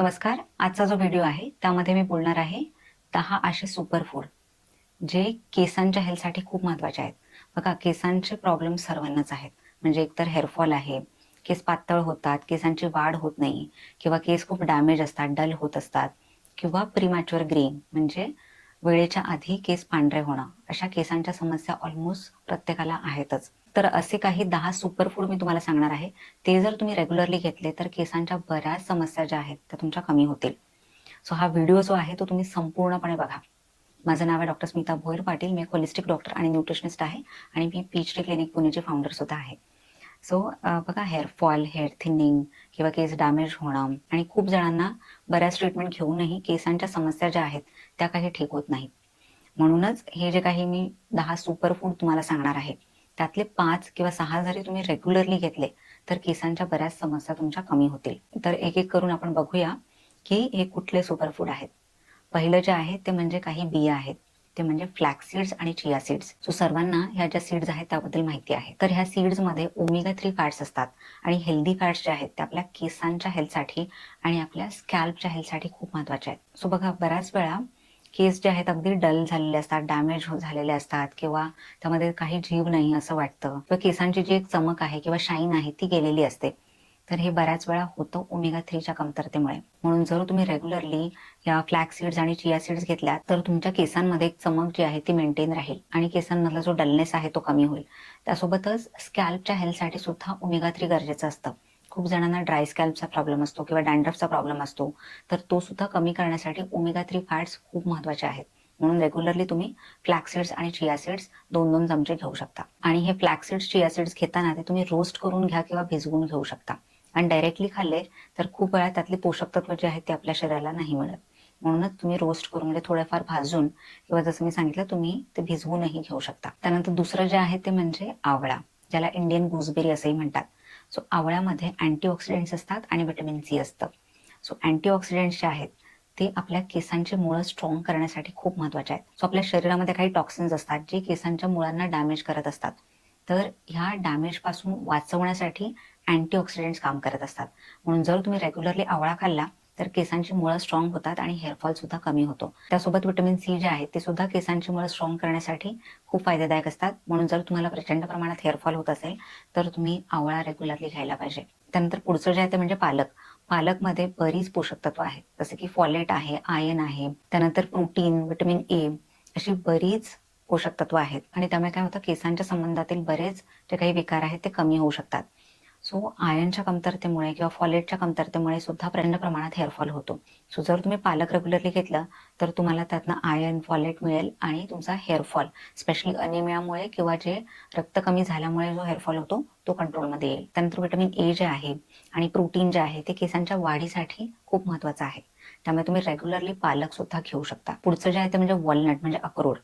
नमस्कार आजचा जो व्हिडिओ आहे त्यामध्ये मी बोलणार आहे दहा असे सुपरफूड जे केसांच्या हेल्थसाठी खूप महत्त्वाचे आहेत. बघा केसांचे प्रॉब्लेम सर्वांनाच आहेत. म्हणजे एकतर हेअरफॉल आहे केस पातळ होतात केसांची वाढ होत नाही किंवा केस खूप डॅमेज असतात डल होत असतात किंवा प्रीमॅच्युअर ग्रीन म्हणजे वेळेच्या आधी केस पांढरे होणं अशा केसांच्या समस्या ऑलमोस्ट प्रत्येकाला आहेतच. तर असे काही दहा सुपरफूड मी तुम्हाला सांगणार आहे. ते जर तुम्ही रेग्युलरली घेतले तर केसांच्या बऱ्याच समस्या ज्या आहेत त्या तुमच्या कमी होतील. सो हा व्हिडिओ जो आहे तो तुम्ही संपूर्णपणे बघा. माझं नाव आहे डॉक्टर स्मिता भोईर पाटील. मी होलिस्टिक डॉक्टर आणि न्यूट्रिशनिस्ट आहे आणि मी पीच डी क्लिनिक पुणेचे फाउंडर सुद्धा आहे. सो बघा हेअर फॉल हेअर थिनिंग किंवा केस डॅमेज होणं आणि खूप जणांना बऱ्याच ट्रीटमेंट घेऊनही केसांच्या समस्या ज्या आहेत त्या काही ठीक होत नाहीत. म्हणूनच हे जे काही मी दहा सुपरफूड तुम्हाला सांगणार आहे त्यातले पाच किंवा सहा जरी तुम्ही रेग्युलरली घेतले तर केसांच्या बऱ्याच समस्या तुमच्या कमी होतील. तर एक एक करून आपण बघूया की हे कुठले सुपरफूड आहेत. पहिलं जे आहे ते म्हणजे काही बिया आहेत. ते म्हणजे फ्लॅक्स सीड्स आणि चिया सीड्स सो सर्वांना ह्या ज्या सीड्स आहेत त्याबद्दल माहिती आहे. तर ह्या सीड्समध्ये ओमेगा थ्री फॅट्स असतात आणि हेल्दी फॅट्स जे आहेत ते आपल्या केसांच्या हेल्थसाठी आणि आपल्या स्कॅल्पच्या हेल्थसाठी खूप महत्त्वाचे आहेत. सो बघा बऱ्याच वेळा केस जे आहेत अगदी डल झालेले असतात डॅमेज हो झालेले असतात किंवा त्यामध्ये काही जीव नाही असं वाटतं किंवा केसांची जी एक चमक आहे किंवा शाईन आहे ती गेलेली असते. तर हे बऱ्याच वेळा होतं ओमेगा थ्रीच्या कमतरतेमुळे. म्हणून जर तुम्ही रेग्युलरली या फ्लॅक्स सीड्स आणि चिया सीड्स घेतल्या तर तुमच्या केसांमध्ये एक चमक जी आहे ती मेंटेन राहील आणि केसांमधला जो डलनेस आहे तो कमी होईल. त्यासोबतच स्कॅल्पच्या हेल्थसाठी सुद्धा ओमेगा थ्री गरजेचं असतं. खूप जणांना ड्राय स्कॅल्पचा प्रॉब्लेम असतो किंवा डॅन्ड्रफचा प्रॉब्लेम असतो. तर तो सुद्धा कमी करण्यासाठी ओमेगा थ्री फॅट्स खूप महत्त्वाचे आहेत. म्हणून रेग्युलरली तुम्ही फ्लॅक्सिड्स आणि चिया सीड्स दोन दोन चमचे घेऊ शकता. आणि हे फ्लॅक्सिड्स चिया सीड्स घेताना ते तुम्ही रोस्ट करून घ्या किंवा भिजवून घेऊ शकता. आणि डायरेक्टली खाल्ले तर खूप वेळा त्यातले पोषक तत्व जे आहेत ते आपल्या शरीराला नाही मिळत. म्हणूनच तुम्ही रोस्ट करून म्हणजे थोडेफार भाजून किंवा जसं मी सांगितलं तुम्ही ते भिजवूनही घेऊ शकता. त्यानंतर दुसरं जे आहे ते म्हणजे आवळा ज्याला इंडियन गुजबेरी असंही म्हणतात. सो आवळ्यामध्ये अँटीऑक्सिडेंट्स असतात आणि विटॅमिन सी असतं. सो अँटीऑक्सिडेंट्स जे आहेत ते आपल्या केसांचे मुळं स्ट्रॉंग करण्यासाठी खूप महत्त्वाचे आहेत. सो आपल्या शरीरामध्ये काही टॉक्सिन्स असतात जे केसांच्या मुळांना डॅमेज करत असतात. तर ह्या डॅमेजपासून वाचवण्यासाठी अँटीऑक्सिडेंट्स काम करत असतात. म्हणून जर तुम्ही रेग्युलरली आवळा खाल्ला तर केसांची मुळं स्ट्रॉंग होतात आणि हेअरफॉल सुद्धा कमी होतो. त्यासोबत विटॅमिन सी जे आहे ते सुद्धा केसांची मुळं स्ट्रॉंग करण्यासाठी खूप फायदेदायक असतात. म्हणून जर तुम्हाला प्रचंड प्रमाणात हेअरफॉल होत असेल तर तुम्ही आवळा रेग्युलरली घ्यायला पाहिजे. त्यानंतर पुढचं जे आहे ते म्हणजे पालक. पालकमध्ये बरीच पोषक तत्व आहेत. जसे की फॉलेट आहे आयन आहे. त्यानंतर प्रोटीन विटॅमिन ए अशी बरीच पोषक तत्व आहेत. आणि त्यामुळे काय होतं केसांच्या संबंधातील बरेच जे काही विकार आहेत ते कमी होऊ शकतात. सो आयनच्या कमतरतेमुळे किंवा फॉलेटच्या कमतरतेमुळे सुद्धा प्रचंड प्रमाणात हेअरफॉल होतो. सो जर तुम्ही पालक रेग्युलरली घेतलं तर तुम्हाला त्यातनं आयन फॉलेट मिळेल आणि तुमचा हेअरफॉल स्पेशली अनिमियामुळे किंवा जे रक्त कमी झाल्यामुळे जो हेअरफॉल होतो तो कंट्रोलमध्ये येईल. त्यानंतर विटॅमिन ए जे आहे आणि प्रोटीन जे आहे ते केसांच्या वाढीसाठी खूप महत्वाचं आहे. त्यामुळे तुम्ही रेग्युलरली पालक सुद्धा घेऊ शकता. पुढचं जे आहे ते म्हणजे वॉलनट म्हणजे अक्रोड.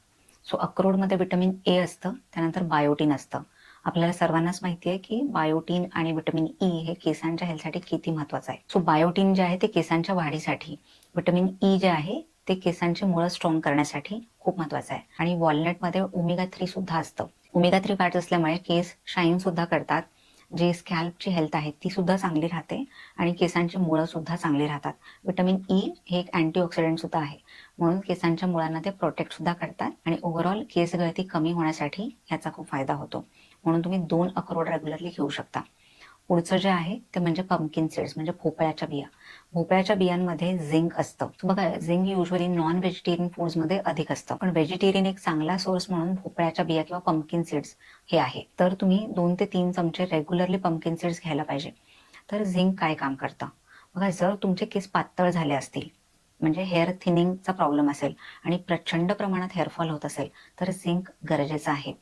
सो अक्रोडमध्ये विटॅमिन ए असतं त्यानंतर बायोटीन असतं. आपल्याला सर्वांनाच माहिती आहे की बायोटीन आणि विटॅमिन ई e हे केसांच्या हेल्थसाठी किती महत्वाचं आहे. सो बायोटीन जे आहे ते केसांच्या वाढीसाठी विटॅमिन ई e जे आहे ते केसांची मुळं स्ट्रॉंग करण्यासाठी खूप महत्वाचं आहे. आणि वॉलनटमध्ये ओमेगा थ्री सुद्धा असतं. ओमेगा थ्री फॅट्स असल्यामुळे केस शाईन सुद्धा करतात. जे स्कॅल्पची हेल्थ आहे ती सुद्धा चांगली राहते आणि केसांची मुळं सुद्धा चांगली राहतात. विटॅमिन ई e हे एक अँटीऑक्सिडंट सुद्धा आहे. म्हणून केसांच्या मुळांना ते प्रोटेक्ट सुद्धा करतात आणि ओव्हरऑल केस गळती कमी होण्यासाठी याचा खूप फायदा होतो. म्हणून तुम्ही दोन अक्रोड रेग्युलरली घेऊ शकता. पुढचं जे आहे ते म्हणजे पम्पकिन सीड्स म्हणजे भोपळ्याच्या बिया. भोपळ्याच्या बियांमध्ये झिंक असतं. बघा झिंक युजली नॉन व्हेजिटेरियन फूड्समध्ये अधिक असतं. पण व्हेजिटेरियन एक चांगला सोर्स म्हणून भोपळ्याच्या बिया किंवा पम्पकिन सीड्स हे आहे. तर तुम्ही दोन ते तीन चमचे रेग्युलरली पम्पकिन सीड्स घ्यायला पाहिजे. तर झिंक काय काम करतं? बघा जर तुमचे केस पातळ झाले असतील म्हणजे हेअर थिनिंगचा प्रॉब्लेम असेल आणि प्रचंड प्रमाणात हेअरफॉल होत असेल तर झिंक गरजेचं आहे.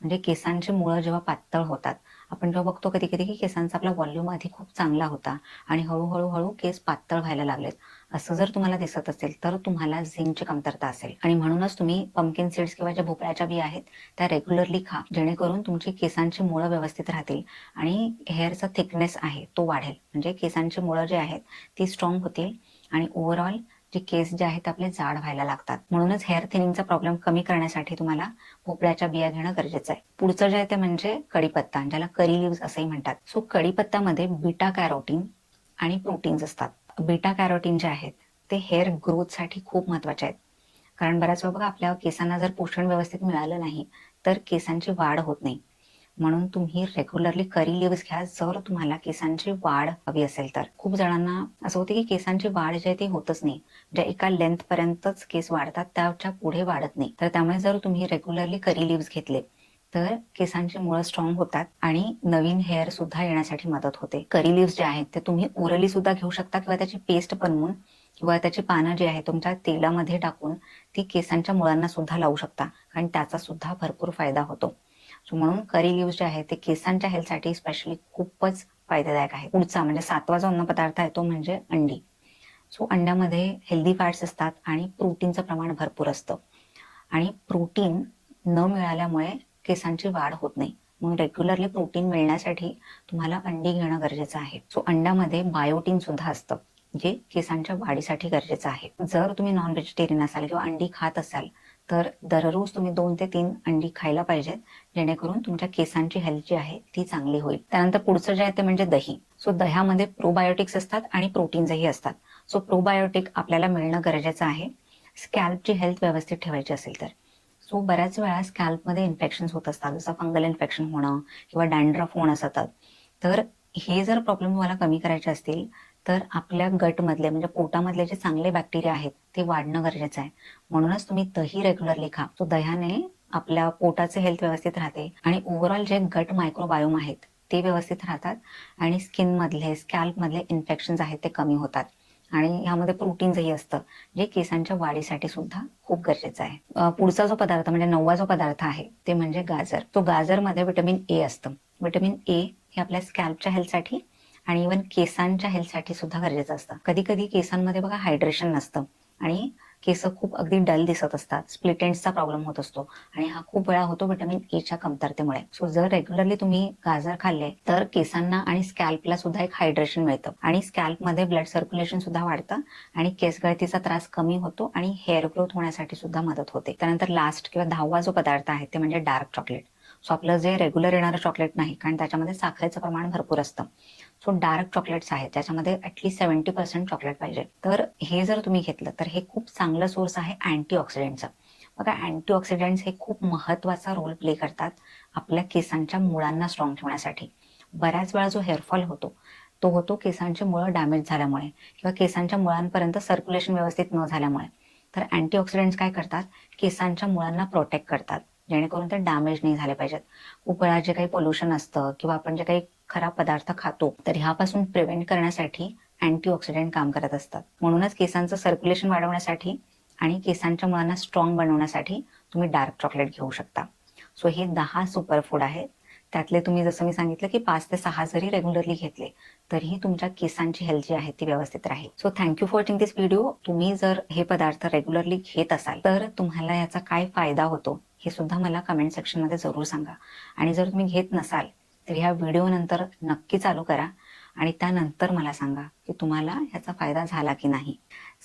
म्हणजे केसांची मुळं जेव्हा पातळ होतात आपण जेव्हा बघतो कधी कधी की केसांचा आपला व्हॉल्यूम आधी खूप चांगला होता आणि हळूहळू हळू केस पातळ व्हायला लागलेत. असं जर तुम्हाला दिसत असेल तर तुम्हाला झिंकची कमतरता असेल. आणि म्हणूनच तुम्ही पंपकिन सीड्स किंवा ज्या भोपळ्याच्या बी आहेत त्या रेग्युलरली खा. जेणेकरून तुमची केसांची मुळं व्यवस्थित राहतील आणि हेअरचा थिकनेस आहे तो वाढेल. म्हणजे केसांची मुळं जे आहेत ती स्ट्रॉंग होतील. आणि ओव्हरऑल जे केस जे आहेत आपले जाड व्हायला लागतात. म्हणूनच हेअर थिनिंगचा प्रॉब्लेम कमी करण्यासाठी तुम्हाला भोपळ्याच्या बिया घेणं गरजेचं आहे. पुढचं जे आहे ते म्हणजे कढीपत्ता ज्याला करी लिव्ह असंही म्हणतात. सो कढीपत्तामध्ये बीटा कॅरोटीन आणि प्रोटीन्स असतात. बीटा कॅरोटीन जे आहेत ते हेअर ग्रोथसाठी खूप महत्त्वाचे आहेत. कारण बऱ्याच वेळा बघा आपल्या केसांना जर पोषण व्यवस्थित मिळालं नाही तर केसांची वाढ होत नाही. म्हणून तुम्ही रेग्युलरली करी लिव्स घ्या. जर तुम्हाला केसांची वाढ हवी असेल तर. खूप जणांना असं होतं की केसांची वाढ जी आहे ती होतच नाही. ज्या एका लेंथ पर्यंतच केस वाढतात त्याच्या पुढे वाढत नाही. तर त्यामुळे जर तुम्ही रेग्युलरली करी लिव्स घेतले तर केसांची मुळं स्ट्रॉंग होतात आणि नवीन हेअर सुद्धा येण्यासाठी मदत होते. करी लिव्स जे आहेत ते तुम्ही ओरली सुद्धा घेऊ शकता किंवा त्याची पेस्ट बनवून किंवा त्याची पानं जी आहे तुमच्या तेलामध्ये टाकून ती केसांच्या मुळांना सुद्धा लावू शकता. कारण त्याचा सुद्धा भरपूर फायदा होतो. सो म्हणून करी लिव्स जे आहे ते केसांच्या हेल्थसाठी स्पेशली खूपच फायदेदायक आहे. पुढचा म्हणजे सातवा जो अन्न पदार्थ आहे तो म्हणजे अंडी. सो अंड्यामध्ये हेल्दी फॅट्स असतात आणि प्रोटीनचं प्रमाण भरपूर असतं. आणि प्रोटीन न मिळाल्यामुळे केसांची वाढ होत नाही. मग रेग्युलरली प्रोटीन मिळण्यासाठी तुम्हाला अंडी घेणं गरजेचं आहे. सो अंड्यामध्ये बायोटीन सुद्धा असतं जे केसांच्या वाढीसाठी गरजेचं आहे. जर तुम्ही नॉन व्हेजिटेरियन असाल किंवा अंडी खात असाल तर दररोज तुम्ही दोन ते तीन अंडी खायला पाहिजेत जेणेकरून तुमच्या केसांची हेल्थ जी आहे ती चांगली होईल. त्यानंतर पुढचं जे आहे ते म्हणजे दही. सो दह्यामध्ये प्रोबायोटिक्स असतात आणि प्रोटीन्सही असतात. सो प्रोबायोटिक आपल्याला मिळणं गरजेचं आहे. स्कॅल्पची हेल्थ व्यवस्थित ठेवायची असेल तर. सो बऱ्याच वेळा स्कॅल्पमध्ये इन्फेक्शन होत असतात. जसं फंगल इन्फेक्शन होणं किंवा डॅन्ड्रफ होणं असतात. तर हे जर प्रॉब्लेम तुम्हाला कमी करायचे असतील तर आपल्या गटमधले म्हणजे पोटामधले जे चांगले बॅक्टेरिया आहेत ते वाढणं गरजेचं आहे. म्हणूनच तुम्ही दही रेग्युलरली खा. तो दह्याने आपल्या पोटाचे हेल्थ व्यवस्थित राहते आणि ओव्हरऑल जे गट मायक्रोबायोम आहेत ते व्यवस्थित राहतात आणि स्किन मधले स्कॅल्प इन्फेक्शन आहेत ते कमी होतात. आणि ह्यामध्ये प्रोटीन्सही असतं जे केसांच्या वाढीसाठी सुद्धा खूप गरजेचं आहे. पुढचा जो पदार्थ म्हणजे नववा जो पदार्थ आहे ते म्हणजे गाजर. तो गाजरमध्ये विटॅमिन ए असतं. विटॅमिन ए हे आपल्या स्कॅल्पच्या हेल्थसाठी आणि इवन केसांच्या हेल्थसाठी सुद्धा गरजेचं असतं. कधी कधी केसांमध्ये बघा हायड्रेशन नसतं. आणि केस खूप अगदी डल दिसत असतात. स्प्लिटेंट्सचा प्रॉब्लेम होत असतो. आणि हा खूप वेळा होतो व्हिटॅमिन एच्या e कमतरतेमुळे. सो जर रेग्युलरली तुम्ही गाजर खाल्ले तर केसांना आणि स्कॅल्पला सुद्धा एक हायड्रेशन मिळतं. आणि स्कॅल्पमध्ये ब्लड सर्क्युलेशन सुद्धा वाढतं. आणि केस गळतीचा त्रास कमी होतो. आणि हेअर ग्रोथ होण्यासाठी सुद्धा मदत होते. त्यानंतर लास्ट किंवा दहावा जो पदार्थ आहे ते म्हणजे डार्क चॉकलेट सो आपलं जे रेग्युलर येणारं चॉकलेट नाही कारण त्याच्यामध्ये साखरेचं प्रमाण भरपूर असतं. सो डार्क चॉकलेट्स आहेत त्याच्यामध्ये ॲटलीस्ट सेव्हन्टी पर्सेंट चॉकलेट पाहिजे. तर हे जर तुम्ही घेतलं तर हे खूप चांगलं सोर्स आहे अँटीऑक्सिडेंटचं बघा अँटीऑक्सिडंट्स हे खूप महत्त्वाचा रोल प्ले करतात आपल्या केसांच्या मुळांना स्ट्रॉंग ठेवण्यासाठी. बऱ्याच वेळा जो हेअरफॉल होतो तो होतो केसांची मुळं डॅमेज झाल्यामुळे किंवा केसांच्या मुळांपर्यंत सर्क्युलेशन व्यवस्थित न झाल्यामुळे. तर अँटीऑक्सिडंट्स काय करतात? केसांच्या मुळांना प्रोटेक्ट करतात. जेणेकरून ते डॅमेज नाही झाले पाहिजेत. उकळा जे काही पोल्युशन असतं किंवा आपण जे काही खराब पदार्थ खातो तर ह्यापासून प्रिव्हेंट करण्यासाठी अँटीऑक्सिडंट काम करत असतात. म्हणूनच केसांचं सर्क्युलेशन वाढवण्यासाठी आणि केसांच्या मुळांना स्ट्रॉंग बनवण्यासाठी तुम्ही डार्क चॉकलेट घेऊ शकता. सो हे दहा सुपर फूड आहेत. त्यातले तुम्ही जसं मी सांगितलं की पाच ते सहा जरी रेग्युलरली घेतले तरीही तुमच्या केसांची हेल्थ जी आहे ती व्यवस्थित राहील. So thank you for watching this video तुम्ही जर हे पदार्थ रेग्युलरली घेत असाल तर तुम्हाला याचा काय फायदा होतो? हे सुद्धा मला कमेंट सेक्शनमध्ये जरूर सांगा. आणि जर तुम्ही घेत नसाल तर ह्या व्हिडिओ नंतर नक्की चालू करा आणि त्यानंतर मला सांगा की तुम्हाला ह्याचा फायदा झाला की नाही.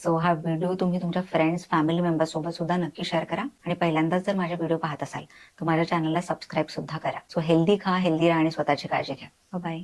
सो हा व्हिडिओ तुम्ही तुमच्या फ्रेंड्स फॅमिली मेंबर्ससोबत सुद्धा नक्की शेअर करा आणि पहिल्यांदाच जर माझे व्हिडिओ पाहत असाल तर माझ्या चॅनलला सबस्क्राईब सुद्धा करा. सो हेल्दी खा हेल्दी राहा आणि स्वतःची काळजी घ्या. बाय